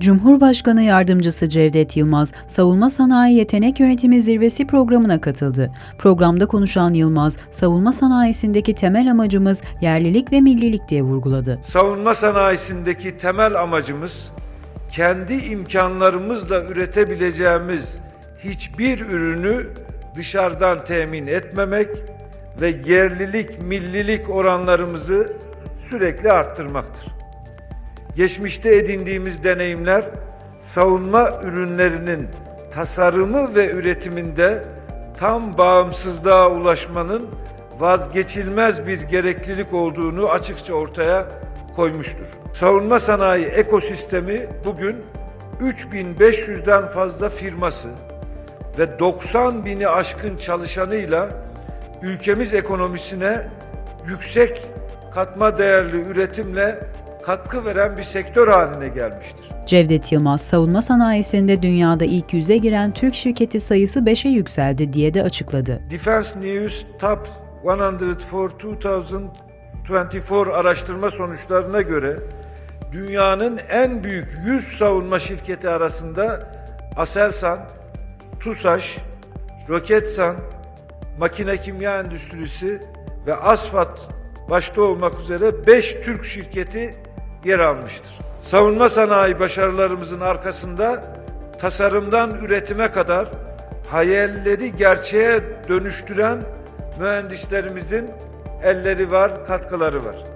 Cumhurbaşkanı Yardımcısı Cevdet Yılmaz, Savunma Sanayi Yetenek Yönetimi Zirvesi programına katıldı. Programda konuşan Yılmaz, savunma sanayisindeki temel amacımız yerlilik ve millilik diye vurguladı. Savunma sanayisindeki temel amacımız kendi imkanlarımızla üretebileceğimiz hiçbir ürünü dışarıdan temin etmemek ve yerlilik, millilik oranlarımızı sürekli arttırmaktır. Geçmişte edindiğimiz deneyimler savunma ürünlerinin tasarımı ve üretiminde tam bağımsızlığa ulaşmanın vazgeçilmez bir gereklilik olduğunu açıkça ortaya koymuştur. Savunma sanayi ekosistemi bugün 3500'den fazla firması ve 90 bini aşkın çalışanıyla ülkemiz ekonomisine yüksek katma değerli üretimle katkı veren bir sektör haline gelmiştir. Cevdet Yılmaz, savunma sanayisinde dünyada ilk yüze giren Türk şirketi sayısı 5'e yükseldi diye de açıkladı. Defense News Top 100 for 2024 araştırma sonuçlarına göre dünyanın en büyük 100 savunma şirketi arasında Aselsan, TUSAŞ, Roketsan, Makine Kimya Endüstrisi ve Asfat başta olmak üzere 5 Türk şirketi yer almıştır. Savunma sanayi başarılarımızın arkasında tasarımdan üretime kadar hayalleri gerçeğe dönüştüren mühendislerimizin elleri var, katkıları var.